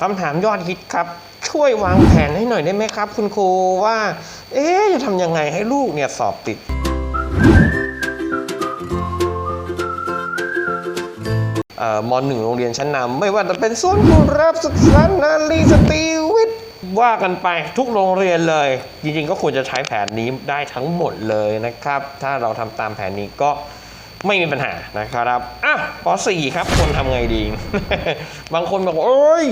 คำถามยอดฮิตครับ ช่วยวางแผนให้หน่อยได้ไหมครับ คุณครูว่า เอ๊จะทำยังไงให้ลูกเนี่ยสอบติดเอ่อมหนึ่งโรงเรียนชั้นนำไม่ว่าจะเป็นส่วนกุรับศึกษานารีสตรีวิทย์ว่ากันไปทุกโรงเรียนเลย จริงๆ ก็ควรจะใช้แผนนี้ได้ทั้งหมดเลยนะครับ ถ้าเราทำตามแผนนี้ก็ไม่มีปัญหานะครับ อะป .4 ครับควรทำไงดี บางคนบอกโอ้ย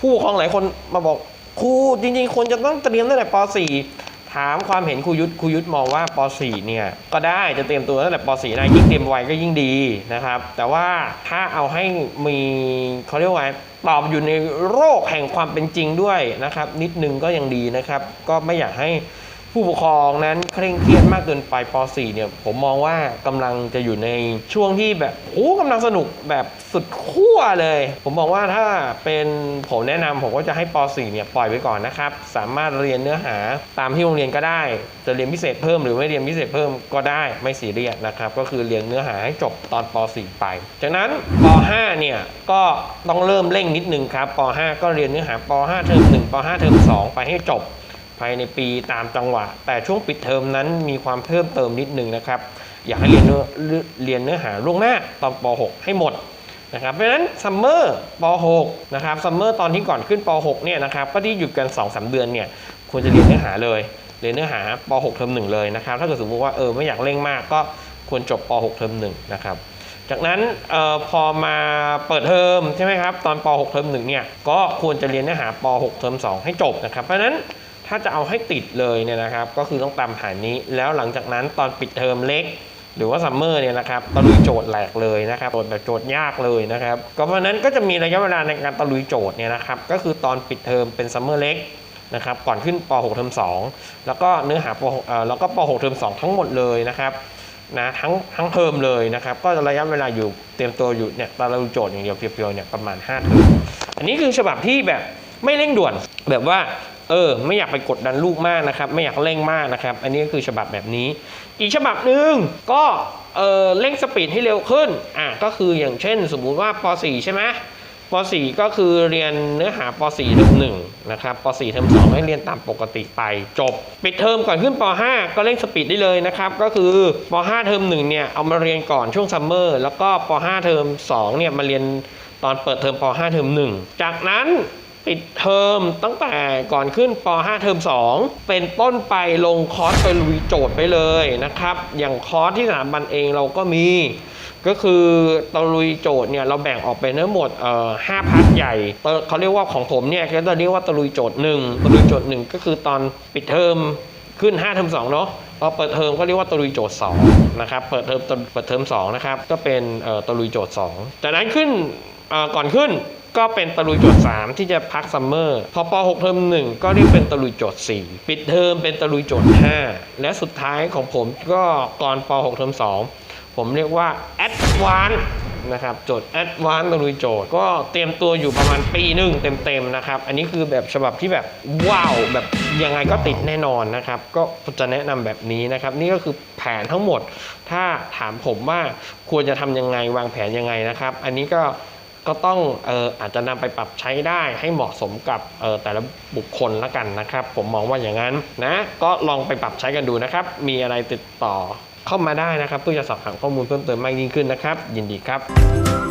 ผู้ปกครองหลายคนมาบอกครูจริงๆควรจะต้องเตรียมตั้งแต่ป .4 ถามความเห็นครูยุทธครูยุทธมองว่าป .4 เนี่ยก็ได้จะเตรียมตัวตั้งแต่ป .4 ได้ยิ่งเตรียมไวก็ยิ่งดีนะครับ แต่ว่าถ้าเอาให้มีเขาเรียกว่าไงตอบอยู่ในโรคแห่งความเป็นจริงด้วยนะครับ นิดนึงก็ยังดีนะครับ ก็ไม่อยากให้ ผู้ปกครองนั้นเคร่งเครียดมากเกินไปป .4 เนี่ยผมมองว่ากำลังจะอยู่ในช่วงที่แบบโอ้กำลังสนุกแบบสุดขั้วเลย ผมบอกว่าถ้าเป็นผมแนะนำผมก็จะให้ป .4 เนี่ยปล่อยไปก่อนนะครับ สามารถเรียนเนื้อหาตามที่โรงเรียนก็ได้ จะเรียนพิเศษเพิ่มหรือไม่เรียนพิเศษเพิ่มก็ได้ไม่ซีเรียสนะครับ ก็คือเรียนเนื้อหาให้จบตอนป .4 ไป จากนั้นป .5 เนี่ยก็ต้องเริ่มเร่งนิดนึงครับป .5 ก็เรียนเนื้อหาป .5 เทอม1ป .5 เทอม2 ไปให้จบ ภายในปีตามจังหวะ แต่ช่วงปิดเทอมนั้นมีความเพิ่มเติมนิดนึงนะครับ อยากให้เรียนเนื้อเรียนเนื้อหาล่วงหน้าตอนป .6 ให้หมดนะครับเพราะฉะนั้นซัมเมอร์ป .6 นะครับซัมเมอร์ตอนที่ก่อนขึ้นป .6 เนี่ยนะครับก็ที่หยุดกัน2-3เดือนเนี่ยควรจะเรียนเนื้อหาเลยเรียนเนื้อหาป .6 เทอม1เลยนะครับถ้าเกิดสมมติว่าเออไม่อยากเร่งมากก็ควรจบป .6 เทอม1นะครับจากนั้นเออพอมาเปิดเทอมใช่ไหมครับตอนป .6 เทอม1เนี่ยก็ควรจะเรียนเนื้อหาป .6 เทอม2ให้จบนะครับเพราะฉะนั้น ถ้าจะเอาให้ติดเลยเนี่ยนะครับ ก็คือต้องตามแผนนี้ แล้วหลังจากนั้นตอนปิดเทอมเล็ก หรือว่าซัมเมอร์เนี่ยนะครับตะลุยโจทย์แหลกเลยนะครับโจทย์แบบโจทย์ยากเลยนะครับก็เพราะฉะนั้นก็จะมีระยะเวลาในการตะลุยโจทย์เนี่ยนะครับ ก็คือตอนปิดเทอมเป็นซัมเมอร์เล็กนะครับก่อนขึ้นป .6 เทอม2 แล้วก็เนื้อหาป .6 เอ่อแล้วก็ป .6 เทอม2 ทั้งหมดเลยนะครับนะทั้งทั้งเทอมเลยนะครับ ก็ระยะเวลาอยู่เตรียมตัวอยู่เนี่ยตะลุยโจทย์อย่างเดียวเพียวๆเนี่ยประมาณ5เทอมอันนี้คือฉบับที่แบบไม่เร่งด่วนแบบว่า เออไม่อยากไปกดดันลูกมากนะครับ ไม่อยากเร่งมากนะครับ อันนี้ก็คือฉบับแบบนี้ อีกฉบับหนึ่งก็เออเร่งสปีดให้เร็วขึ้นอะก็คืออย่างเช่น สมมุติว่าป .4 ใช่ไหมป .4 ก็คือเรียนเนื้อหาป .4 เทอม1นะครับป .4 เทอม2ให้เรียนตามปกติไปจบ ปิดเทอมก่อนขึ้นป .5 ก็เร่งสปีดได้เลยนะครับ ก็คือป .5 เทอม1เนี่ยเอามาเรียนก่อนช่วงซัมเมอร์แล้วก็ป .5 เทอม2เนี่ยมาเรียนตอนเปิดเทอมป .5 เทอม1จากนั้น ปิดเทอมตั้งแต่ก่อนขึ้นป .5 เทอม2 เป็นต้นไปลงคอร์สไปลุยโจทย์ไปเลยนะครับ อย่างคอร์สที่สถาบันเองเราก็มี ก็คือตะลุยโจทย์เนี่ยเราแบ่งออกเป็นทั้งหมดเอ่อห้าพาร์ทใหญ่เขาเรียกว่าของผมเนี่ยก็จะเรียกว่าตะลุยโจทย์หนึ่งตะลุยโจทย์หนึ่งก็คือตอนปิดเทอมขึ้น 5 เทอม2เนาะพอเปิดเทอมก็เรียกว่าตะลุยโจทย์2นะครับ เปิดเทอมเปิดเทอม2นะครับ ก็เป็นเอ่อตะลุยโจทย์2จากนั้นขึ้นเอ่อก่อนขึ้น ก็เป็นตะลุยโจทย์3ที่จะพักซัมเมอร์พอป .6 เทอม1 ก็เรียกเป็นตะลุยโจทย์4ปิดเทอมเป็นตะลุยโจทย์5และสุดท้ายของผมก็ก่อนป .6 เทอม2 ผมเรียกว่า Advance นะครับโจทย์ Advance ตะลุยโจทย์ ก็เตรียมตัวอยู่ประมาณปีหนึ่งเต็มๆนะครับ อันนี้คือแบบฉบับที่แบบว้าวแบบยังไงก็ติดแน่นอนนะครับ ก็จะแนะนำแบบนี้นะครับ นี่ก็คือแผนทั้งหมด ถ้าถามผมว่าควรจะทำยังไงวางแผนยังไงนะครับ อันนี้ก็ ก็ต้องเอ่ออาจจะนำไปปรับใช้ได้ให้เหมาะสมกับเอ่อแต่ละบุคคลละกันนะครับ ผมมองว่าอย่างนั้นนะก็ลองไปปรับใช้กันดูนะครับ มีอะไรติดต่อเข้ามาได้นะครับ เพื่อจะสอบถามข้อมูลเพิ่มเติมมากยิ่งขึ้นนะครับ ยินดีครับ